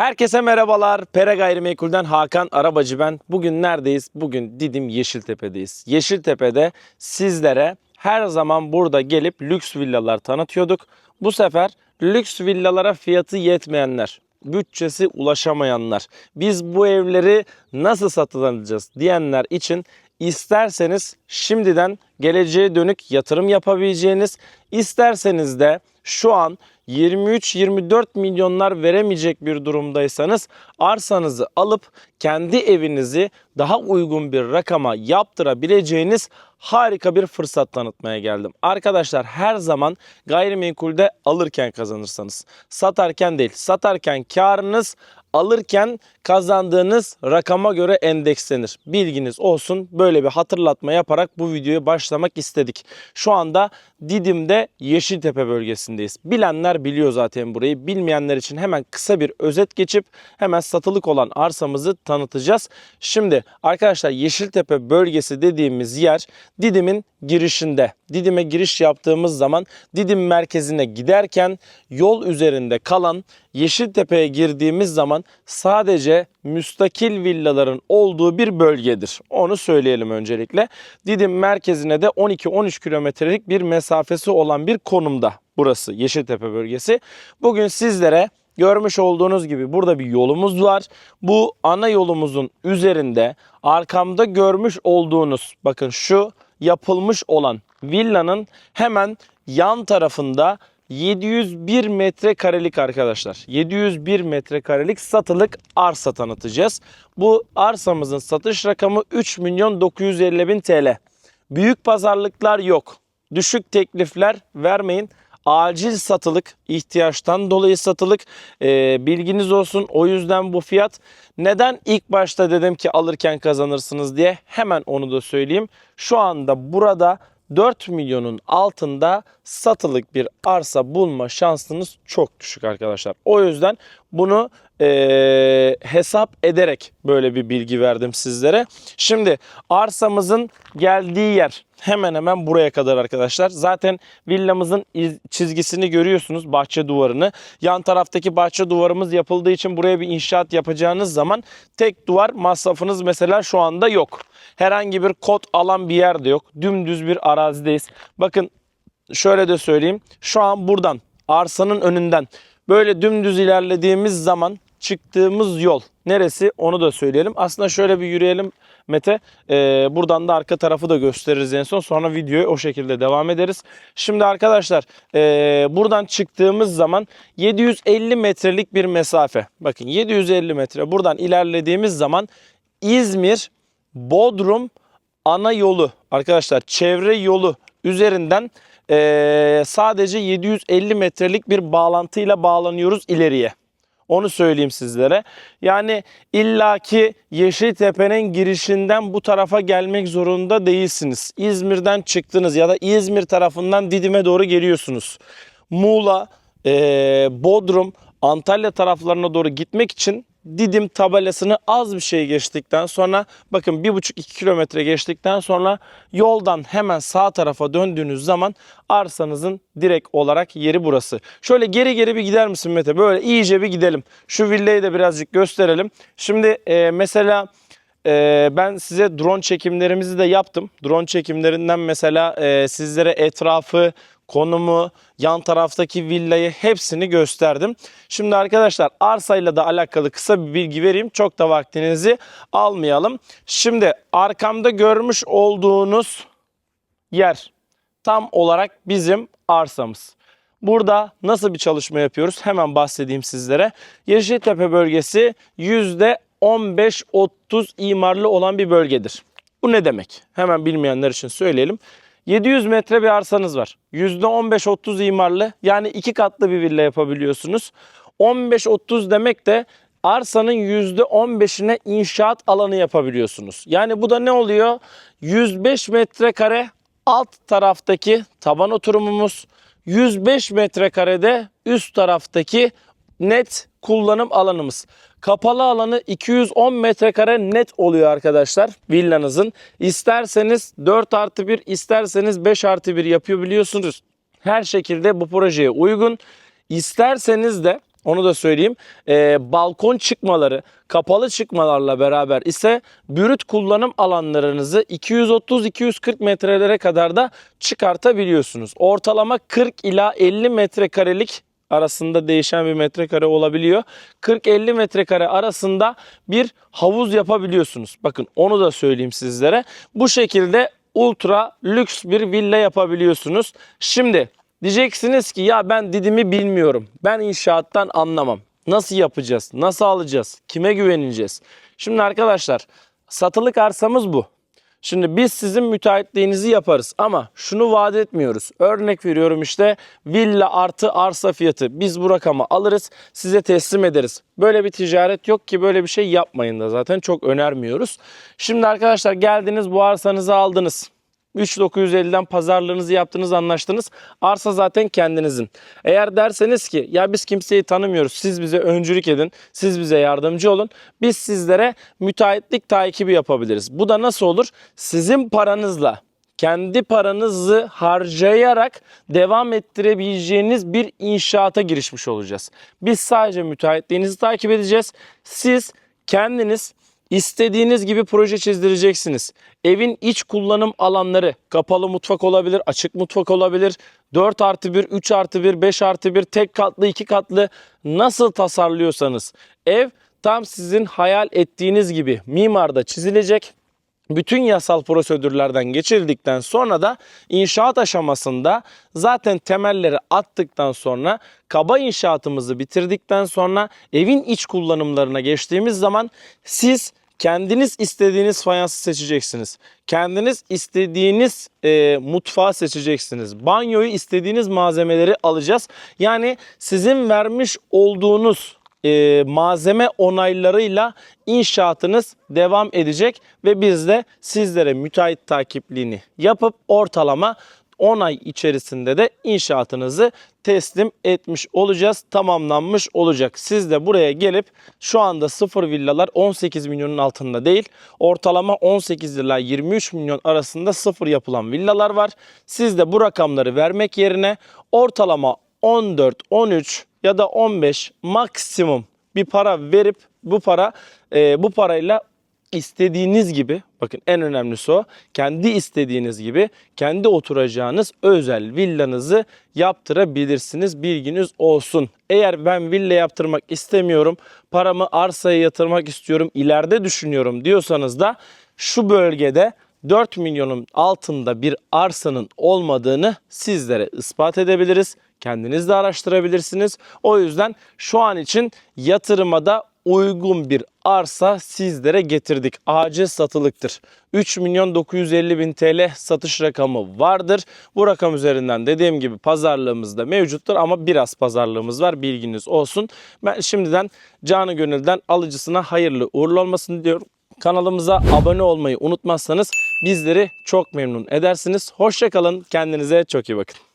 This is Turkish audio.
Herkese merhabalar. Pere Gayrimenkul'den Hakan Arabacı ben. Bugün neredeyiz? Bugün Didim Yeşiltepe'deyiz. Yeşiltepe'de sizlere her zaman burada gelip lüks villalar tanıtıyorduk. Bu sefer lüks villalara fiyatı yetmeyenler, bütçesi ulaşamayanlar, biz bu evleri nasıl satın alacağız diyenler için isterseniz şimdiden geleceğe dönük yatırım yapabileceğiniz, isterseniz de şu an 23-24 milyonlar veremeyecek bir durumdaysanız arsanızı alıp kendi evinizi daha uygun bir rakama yaptırabileceğiniz harika bir fırsat tanıtmaya geldim. Arkadaşlar her zaman gayrimenkulde alırken kazanırsanız, satarken değil, satarken karınız alırken kazandığınız rakama göre endekslenir. Bilginiz olsun. Böyle bir hatırlatma yaparak bu videoya başlamak istedik. Şu anda Didim'de Yeşiltepe bölgesindeyiz. Bilenler biliyor zaten burayı. Bilmeyenler için hemen kısa bir özet geçip hemen satılık olan arsamızı tanıtacağız. Şimdi arkadaşlar Yeşiltepe bölgesi dediğimiz yer Didim'in girişinde. Didim'e giriş yaptığımız zaman Didim merkezine giderken yol üzerinde kalan Yeşiltepe'ye girdiğimiz zaman sadece müstakil villaların olduğu bir bölgedir. Onu söyleyelim öncelikle. Didim merkezine de 12-13 kilometrelik bir mesafesi olan bir konumda burası Yeşiltepe bölgesi. Bugün sizlere Görmüş olduğunuz gibi burada bir yolumuz var. Bu ana yolumuzun üzerinde arkamda görmüş olduğunuz bakın şu yapılmış olan villanın hemen yan tarafında 701 metrekarelik arkadaşlar. 701 metrekarelik satılık arsa tanıtacağız. Bu arsamızın satış rakamı 3 milyon 950 bin TL. Büyük pazarlıklar yok. Düşük teklifler vermeyin acil satılık, ihtiyaçtan dolayı satılık. Ee, bilginiz olsun. O yüzden bu fiyat. Neden ilk başta dedim ki alırken kazanırsınız diye hemen onu da söyleyeyim. Şu anda burada 4 milyonun altında satılık bir arsa bulma şansınız çok düşük arkadaşlar. O yüzden bunu eee, hesap ederek böyle bir bilgi verdim sizlere. Şimdi arsamızın geldiği yer hemen hemen buraya kadar arkadaşlar. Zaten villamızın iz- çizgisini görüyorsunuz bahçe duvarını. Yan taraftaki bahçe duvarımız yapıldığı için buraya bir inşaat yapacağınız zaman tek duvar masrafınız mesela şu anda yok. Herhangi bir kod alan bir yer de yok. Dümdüz bir arazideyiz. Bakın şöyle de söyleyeyim. Şu an buradan arsanın önünden böyle dümdüz ilerlediğimiz zaman çıktığımız yol neresi onu da söyleyelim. Aslında şöyle bir yürüyelim Mete. Ee, buradan da arka tarafı da gösteririz en son. Sonra videoya o şekilde devam ederiz. Şimdi arkadaşlar ee, buradan çıktığımız zaman 750 metrelik bir mesafe. Bakın 750 metre buradan ilerlediğimiz zaman İzmir Bodrum ana yolu arkadaşlar çevre yolu üzerinden eee, sadece 750 metrelik bir bağlantıyla bağlanıyoruz ileriye. Onu söyleyeyim sizlere. Yani illaki Yeşiltepe'nin girişinden bu tarafa gelmek zorunda değilsiniz. İzmir'den çıktınız ya da İzmir tarafından Didim'e doğru geliyorsunuz. Muğla, eee, Bodrum, Antalya taraflarına doğru gitmek için Didim tabelasını az bir şey geçtikten sonra bakın 1,5-2 kilometre geçtikten sonra yoldan hemen sağ tarafa döndüğünüz zaman arsanızın direkt olarak yeri burası. Şöyle geri geri bir gider misin Mete? Böyle iyice bir gidelim. Şu villayı da birazcık gösterelim. Şimdi e, mesela e, ben size drone çekimlerimizi de yaptım. Drone çekimlerinden mesela e, sizlere etrafı, konumu, yan taraftaki villayı hepsini gösterdim. Şimdi arkadaşlar arsayla da alakalı kısa bir bilgi vereyim. Çok da vaktinizi almayalım. Şimdi arkamda görmüş olduğunuz yer tam olarak bizim arsamız. Burada nasıl bir çalışma yapıyoruz? Hemen bahsedeyim sizlere. Yeşiltepe bölgesi %15-30 imarlı olan bir bölgedir. Bu ne demek? Hemen bilmeyenler için söyleyelim. 700 metre bir arsanız var. %15-30 imarlı yani iki katlı bir villa yapabiliyorsunuz. 15-30 demek de arsanın %15'ine inşaat alanı yapabiliyorsunuz. Yani bu da ne oluyor? 105 metrekare alt taraftaki taban oturumumuz, 105 metrekarede üst taraftaki net kullanım alanımız. Kapalı alanı 210 metrekare net oluyor arkadaşlar villanızın. İsterseniz 4 artı 1 isterseniz 5 artı 1 yapabiliyorsunuz. Her şekilde bu projeye uygun. İsterseniz de Onu da söyleyeyim. Ee, balkon çıkmaları, kapalı çıkmalarla beraber ise bürüt kullanım alanlarınızı 230-240 metrelere kadar da çıkartabiliyorsunuz. Ortalama 40 ila 50 metrekarelik arasında değişen bir metrekare olabiliyor. 40-50 metrekare arasında bir havuz yapabiliyorsunuz. Bakın onu da söyleyeyim sizlere. Bu şekilde ultra lüks bir villa yapabiliyorsunuz. Şimdi diyeceksiniz ki ya ben Didim'i bilmiyorum. Ben inşaattan anlamam. Nasıl yapacağız? Nasıl alacağız? Kime güveneceğiz? Şimdi arkadaşlar satılık arsamız bu. Şimdi biz sizin müteahhitliğinizi yaparız ama şunu vaat etmiyoruz. Örnek veriyorum işte villa artı arsa fiyatı. Biz bu rakamı alırız size teslim ederiz. Böyle bir ticaret yok ki böyle bir şey yapmayın da zaten çok önermiyoruz. Şimdi arkadaşlar geldiniz bu arsanızı aldınız. 3950'den pazarlığınızı yaptınız anlaştınız. Arsa zaten kendinizin. Eğer derseniz ki ya biz kimseyi tanımıyoruz. Siz bize öncülük edin. Siz bize yardımcı olun. Biz sizlere müteahhitlik takibi yapabiliriz. Bu da nasıl olur? Sizin paranızla kendi paranızı harcayarak devam ettirebileceğiniz bir inşaata girişmiş olacağız. Biz sadece müteahhitliğinizi takip edeceğiz. Siz kendiniz İstediğiniz gibi proje çizdireceksiniz. Evin iç kullanım alanları kapalı mutfak olabilir, açık mutfak olabilir. 4 artı 1, 3 artı 1, 5 artı 1, tek katlı, 2 katlı nasıl tasarlıyorsanız ev tam sizin hayal ettiğiniz gibi mimarda çizilecek. Bütün yasal prosedürlerden geçirildikten sonra da inşaat aşamasında zaten temelleri attıktan sonra kaba inşaatımızı bitirdikten sonra evin iç kullanımlarına geçtiğimiz zaman siz kendiniz istediğiniz fayansı seçeceksiniz. Kendiniz istediğiniz e, mutfağı seçeceksiniz. Banyoyu istediğiniz malzemeleri alacağız. Yani sizin vermiş olduğunuz e, malzeme onaylarıyla inşaatınız devam edecek ve biz de sizlere müteahhit takipliğini yapıp ortalama 10 ay içerisinde de inşaatınızı teslim etmiş olacağız. Tamamlanmış olacak. Siz de buraya gelip şu anda sıfır villalar 18 milyonun altında değil. Ortalama 18 ila 23 milyon arasında sıfır yapılan villalar var. Siz de bu rakamları vermek yerine ortalama 14, 13 ya da 15 maksimum bir para verip bu para e, bu parayla istediğiniz gibi bakın en önemlisi o kendi istediğiniz gibi kendi oturacağınız özel villanızı yaptırabilirsiniz bilginiz olsun. Eğer ben villa yaptırmak istemiyorum paramı arsaya yatırmak istiyorum ileride düşünüyorum diyorsanız da şu bölgede 4 milyonun altında bir arsanın olmadığını sizlere ispat edebiliriz. Kendiniz de araştırabilirsiniz. O yüzden şu an için yatırıma da uygun bir arsa sizlere getirdik. Acil satılıktır. 3 milyon 950 bin TL satış rakamı vardır. Bu rakam üzerinden dediğim gibi pazarlığımız da mevcuttur ama biraz pazarlığımız var bilginiz olsun. Ben şimdiden canı gönülden alıcısına hayırlı uğurlu olmasını diyorum. Kanalımıza abone olmayı unutmazsanız bizleri çok memnun edersiniz. Hoşçakalın. Kendinize çok iyi bakın.